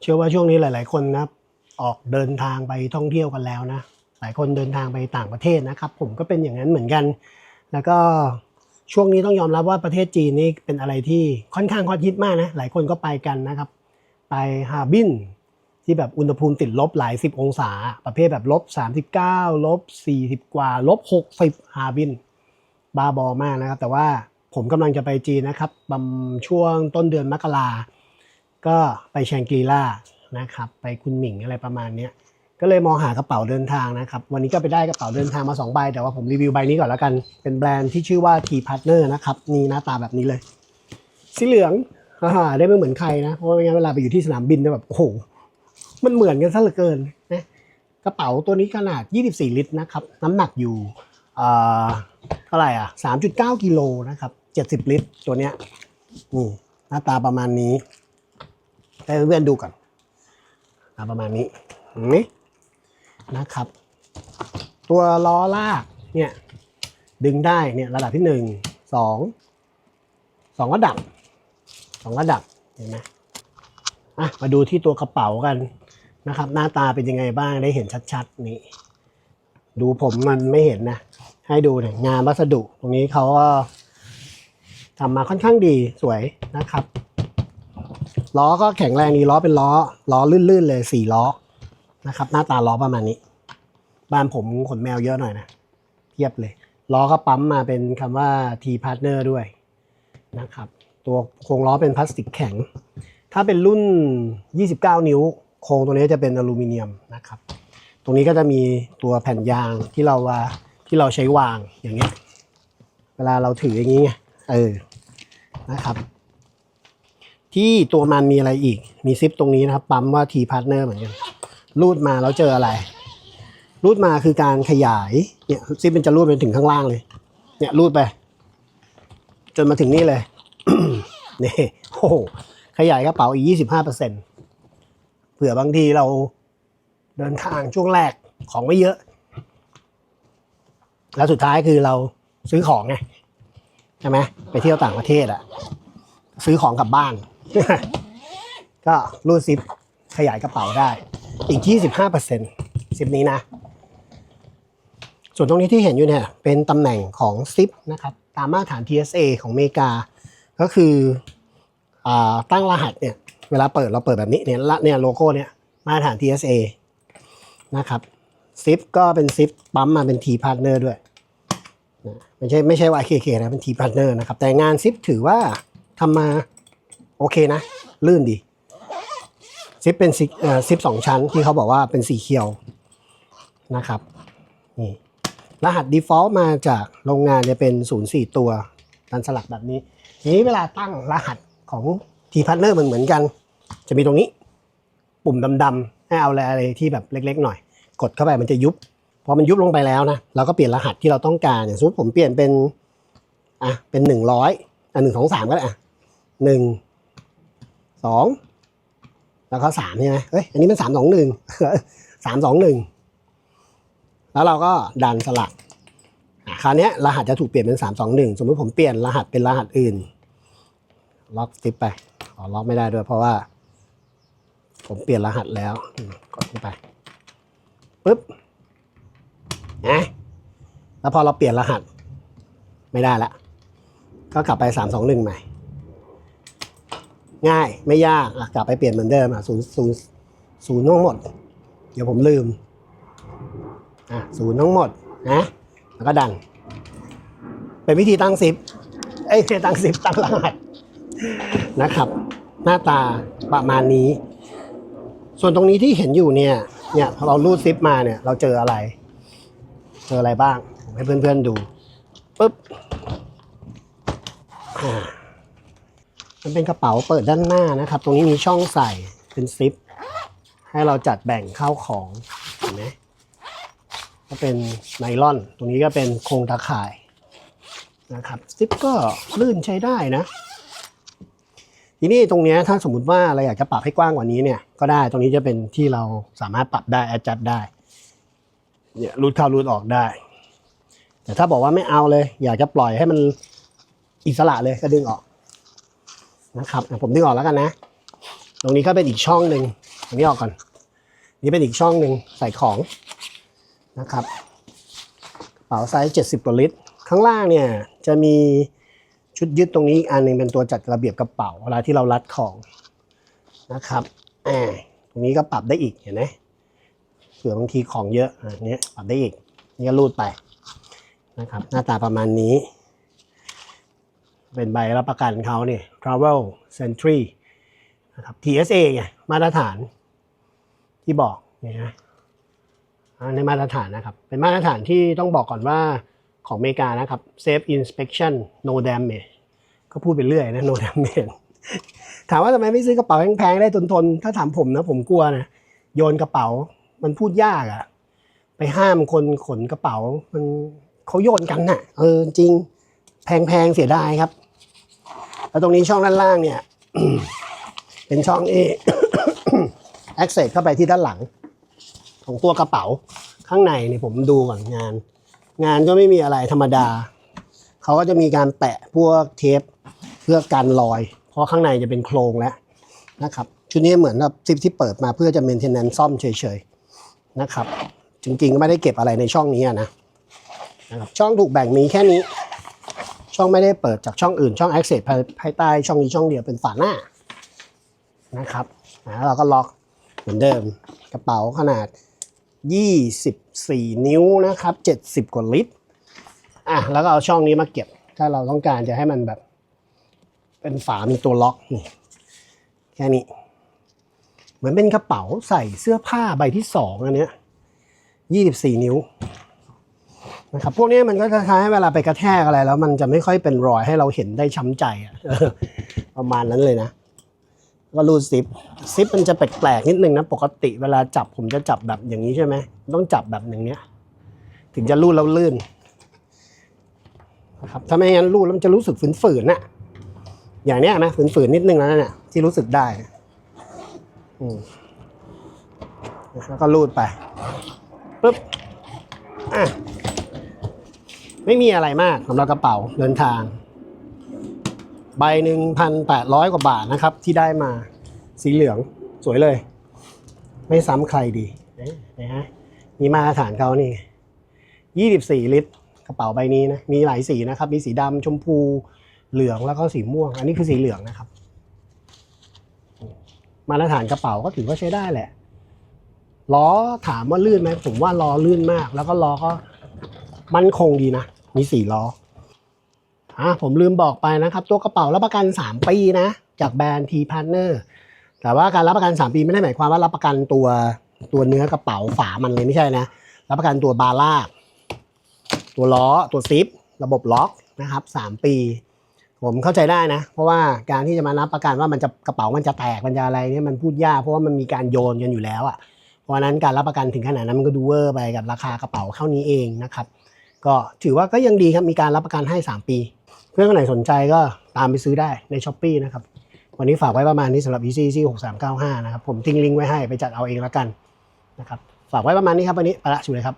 เชื่อว่าช่วงนี้หลาย ๆ คนนะครับออกเดินทางไปท่องเที่ยวกันแล้วนะ หลายคนเดินทางไปต่างประเทศนะครับ ผมก็เป็นอย่างนั้นเหมือนกัน แล้วก็ช่วงนี้ต้องยอมรับว่าประเทศจีนนี่เป็นอะไรที่ค่อนข้างฮอตฮิตมากนะ หลายคนก็ไปกันนะครับ ไปฮาบินที่แบบอุณหภูมิติดลบหลายสิบองศา ประเภทแบบลบ39ลบ40 กว่าลบ60ฮาบินบาบอมากนะครับ แต่ว่าผมกำลังจะไปจีนนะครับบำช่วงต้นเดือนมกรา ก็ไปแชงกรีล่านะครับไปคุณหมิงอะไรประมาณเนี้ยก็เลยมองหากระเป๋าเดินทางนะครับ วันนี้ก็ไปได้กระเป๋าเดินทางมา2ใบแต่ว่าผมรีวิวใบนี้ก่อนแล้วกัน เป็นแบรนด์ที่ชื่อว่า T Partner นะครับนี่หน้าตาแบบนี้เลย สีเหลืองอ่าได้ไม่เหมือนใครนะ เพราะว่าไม่งั้นเวลาไปอยู่ที่สนามบินจะแบบโอ้โหมันเหมือนกันซะเหลือเกินนะกระเป๋าตัวนี้ขนาด 24 ลิตรนะครับ น้ำหนักอยู่อ่าเท่าไหร่อะ3.9กิโลนะครับ70 ลิตรตัวเนี้ยนี่หน้าตาประมาณนี้ ให้เพื่อนๆดูก่อนหน้าประมาณนี้เห็นไหมนะครับ ตัวล้อลากเนี่ยดึงได้เนี่ยระดับที่หนึ่งสองสองระดับสองระดับเห็นไหมอะมาดูที่ตัวกระเป๋ากันนะครับ หน้าตาเป็นยังไงบ้างได้เห็นชัดๆนี่ดูผมมันไม่เห็นนะ ให้ดูเนี่ยงานวัสดุตรงนี้เขาก็ทำมาค่อนข้างดีสวยนะครับ ล้อก็แข็งแรงดีล้อเป็นล้อ ล้อลื่นๆเลยสี่ล้อนะครับ หน้าตาล้อประมาณนี้ บ้านผมขนแมวเยอะหน่อยนะเทียบเลย ล้อก็ปั๊มมาเป็นคำว่า T partner ด้วยนะครับ ตัวโครงล้อเป็นพลาสติกแข็ง ถ้าเป็นรุ่น 29 นิ้ว โครงตัวนี้จะเป็นอลูมิเนียมนะครับ ตรงนี้ก็จะมีตัวแผ่นยางที่เราว่าที่เราใช้วางอย่างเงี้ย เวลาเราถืออย่างนี้ไงเออนะครับ ที่ตัวมันมีอะไรอีก มีซิปตรงนี้นะครับ ปั๊มว่า T partner เหมือนกัน รูดมาแล้วเจออะไร รูดมาคือการขยาย เนี่ยซิปมันจะรูดไปถึงข้างล่างเลย เนี่ยรูดไป จนมาถึงนี่เลย นี่ โอ้โหขยายกระเป๋าอีก 25เปอร์เซ็นตเผื่อบางทีเราเดินทางช่วงแรกของไม่เยอะ แล้วสุดท้ายคือเราซื้อของไง ใช่ไหมไปเที่ยวต่างประเทศอะซื้อของกลับบ้าน ก็รูดซิปขยายกระเป๋าได้ อีก 25เปอร์เซ็นซิปนี้นะ ส่วนตรงนี้ที่เห็นอยู่เนี่ย เป็นตำแหน่งของซิปนะครับ ตามมาตรฐาน TSA ของอเมริกา ก็คืออตั้งรหัสเนี่ย เวลาเปิดเราเปิดแบบนี้เนี่ยละเนี่ยโลโก้เนี่ย มาตรฐาน TSA นะครับซิปก็เป็นซิปปั๊มมาเป็น T partner ด้วยไม่ใช่ไม่ใช่ว่า KK นะเป็น T partner นะครับ แต่งานซิปถือว่าทำมา โอเคนะ ลื่นดีซิปเป็นซิซิปสองชั้นที่เขาบอกว่าเป็นสีเขียวนะครับนี่รหัส default มาจากโรงงานจะเป็น 04 ตัวดันสลักแบบนี้ทีนี้เวลาตั้งรหัสของ T partner มันเหมือนกัน จะมีตรงนี้ ปุ่มดำๆให้เอาอะไรอะไรที่แบบเล็กๆหน่อย กดเข้าไปมันจะยุบพอมันยุบลงไปแล้วนะเราก็เปลี่ยนรหัสที่เราต้องการอย่างสมมติผมเปลี่ยนเป็นอะเป็นหนึ่งร้อยอะหนึ่งสองสามก็ได้อะหนึ่ง สองแล้วก็สามใช่ไหมเอ้ยอันนี้มันสามสองหนึ่งสามสองหนึ่งแล้วเราก็ดันสลักคราวนี้รหัสจะถูกเปลี่ยนเป็นสามสองหนึ่งสมมติผมเปลี่ยนรหัสเป็นรหัสอื่น ล็อกซิปไปอ๋อล็อกไม่ได้ด้วยเพราะว่า ผมเปลี่ยนรหัสแล้วกดเข้าไปปุ๊บนะแล้วพอเราเปลี่ยนรหัส ไม่ได้ละก็กลับไปสามสองหนึ่งใหม่ ง่ายไม่ยากอะกลับไปเปลี่ยนเหมือนเดิมอะศูนย์ศูนย์ศูนย์ทั้งหมด เดี๋ยวผมลืมอะศูนย์ทั้งหมดนะแล้วก็ดันเป็นวิธีตั้งซิปเอ้ยตั้งซิปตั้งรหัสนะครับ หน้าตาประมาณนี้ ส่วนตรงนี้ที่เห็นอยู่เนี่ยเนี่ยพอเรารูดซิปมาเนี่ยเราเจออะไร เจออะไรบ้าง ผมให้เพื่อนๆดูปุ๊บอ่า มันเป็นกระเป๋าเปิดด้านหน้านะครับ ตรงนี้มีช่องใส่เป็นซิป ให้เราจัดแบ่งเข้าของเห็นไหมก็เป็นไนล่อน ตรงนี้ก็เป็นโครงตาข่ายนะครับซิปก็ลื่นใช้ได้นะ ทีนี้ตรงนี้ถ้าสมมติว่าเราอยากจะปรับให้กว้างกว่านี้เนี่ยก็ได้ตรงนี้จะเป็นที่เราสามารถปรับได้ adjust ได้เนี่ยรูดเข้ารูดออกได้ แต่ถ้าบอกว่าไม่เอาเลย อยากจะปล่อยให้มันอิสระเลยก็ดึงออก นะครับผมดึงออกแล้วกันนะ ตรงนี้ก็เป็นอีกช่องหนึ่งอันนี้ออกก่อน นี่เป็นอีกช่องหนึ่งใส่ของนะครับกระเป๋าไซส์ 70กว่าลิตร ข้างล่างเนี่ยจะมีชุดยึดตรงนี้อีกอันหนึ่งเป็นตัวจัดระเบียบกระเป๋าเวลาที่เรารัดของนะครับตรงนี้ก็ปรับได้อีกเห็นไหมเผื่อบางทีของเยอะอันนี้ปรับได้อีกนี่ก็รูดไปนะครับ หน้าตาประมาณนี้ เป็นใบรับประกันเขาเนี่ย Travel Century นะครับ TSA ไงมาตรฐานที่บอกเนี่ยนะในมาตรฐานนะครับ เป็นมาตรฐานที่ต้องบอกก่อนว่าของอเมริกานะครับ Safe Inspection No Damage ก็พูดไปเรื่อยนะ No Damage ถามว่าทำไมไม่ซื้อกระเป๋าแพงๆได้ทนๆ ถ้าถามผมนะ ผมกลัวนะ โยนกระเป๋ามันพูดยากอะไปห้ามคนขนกระเป๋ามันเขาโยนกันน่ะ เออจริงแพงๆเสียดายครับ แล้วตรงนี้ช่องด้านล่างเนี่ย เป็นช่องเอ access เข้าไปที่ด้านหลัง ของตัวกระเป๋าข้างในเนี่ยผมดูก่อนงาน งานก็ไม่มีอะไรธรรมดา เขาก็จะมีการแปะพวกเทปเพื่อกันรอย เพราะข้างในจะเป็นโครงแล้วนะครับชุดนี้เหมือนกับซิปที่เปิดมาเพื่อจะ maintenance ซ่อมเฉยๆนะครับ จริงๆก็ไม่ได้เก็บอะไรในช่องนี้นะนะครับช่องถูกแบ่งมีแค่นี้ ช่องไม่ได้เปิดจากช่องอื่นช่อง access ภายภายใต้ช่องนี้ช่องเดียวเป็นฝาหน้านะครับแล้วเราก็ล็อกเหมือนเดิมกระเป๋าขนาด 24 นิ้วนะครับ 70 กว่าลิตรอะแล้วก็เอาช่องนี้มาเก็บ ถ้าเราต้องการจะให้มันแบบ เป็นฝามีตัวล็อกนี่แค่นี้ เหมือนเป็นกระเป๋าใส่เสื้อผ้าใบที่สองอันเนี้ย 24 นิ้ว นะครับพวกนี้มันก็คล้ายเวลาไปกระแทกอะไรแล้วมันจะไม่ค่อยเป็นรอยให้เราเห็นได้ช้ำใจอะประมาณนั้นเลยนะก็รูดซิปซิปมันจะแปลกๆนิดนึงนะปกติเวลาจับผมจะจับแบบอย่างนี้ใช่ไหมต้องจับแบบอย่างเนี้ย ถึงจะรูดแล้วลื่นนะครับถ้าไม่งั้นรูดแล้วมันจะรู้สึกฝืนๆน่ะอย่างเนี้ยนะฝืนๆนิดนึงแล้วเนี่ยที่รู้สึกได้อืมแล้วก็รูดไปปุ๊บอะ ไม่มีอะไรมากสำหรับกระเป๋าเดินทาง ใบหนึ่งพันแปดร้อยกว่าบาทนะครับ ที่ได้มาสีเหลืองสวยเลย ไม่ซ้ำใครดีนะฮะมีมาตรฐานเขานี่ยี่สิบสี่ลิตร กระเป๋าใบนี้นะมีหลายสีนะครับ มีสีดำชมพูเหลืองแล้วก็สีม่วง อันนี้คือสีเหลืองนะครับ มาตรฐานกระเป๋าก็ถือว่าใช้ได้แหละล้อถามว่าลื่นไหมผมว่าล้อลื่นมาก แล้วก็ล้อก็มั่นคงดีนะ มีสี่ล้ออะผมลืมบอกไปนะครับ ตัวกระเป๋ารับประกัน 3 ปีนะ จากแบรนด์ T Partner แต่ว่าการรับประกัน 3 ปีไม่ได้หมายความว่ารับประกันตัวตัวเนื้อกระเป๋าฝามันเลยไม่ใช่นะ รับประกันตัวบาร์ลากตัวล้อตัวซิประบบล็อกนะครับ 3 ปี ผมเข้าใจได้นะ เพราะว่าการที่จะมารับประกันว่ามันจะกระเป๋ามันจะแตกมันจะอะไรเนี่ยมันพูดยากเพราะว่ามันมีการโยนกันอยู่แล้วอะ่ะเพราะฉะนั้นการรับประกันถึงขนาดนั้นมันก็ดูเวอร์ไปกับราคากระเป๋าเท่านี้เองนะครับ ก็ถือว่าก็ยังดีครับ มีการรับประกันให้ 3 ปี เพื่อนคนไหนสนใจก็ตามไปซื้อได้ในช้อปปีนะครับ วันนี้ฝากไว้ประมาณนี้สำหรับ EC EC 6395 นะครับ ผมทิ้งลิงก์ไว้ให้ไปจัดเอาเองแล้วกันนะครับ ฝากไว้ประมาณนี้ครับวันนี้ไปละชูเลยครับ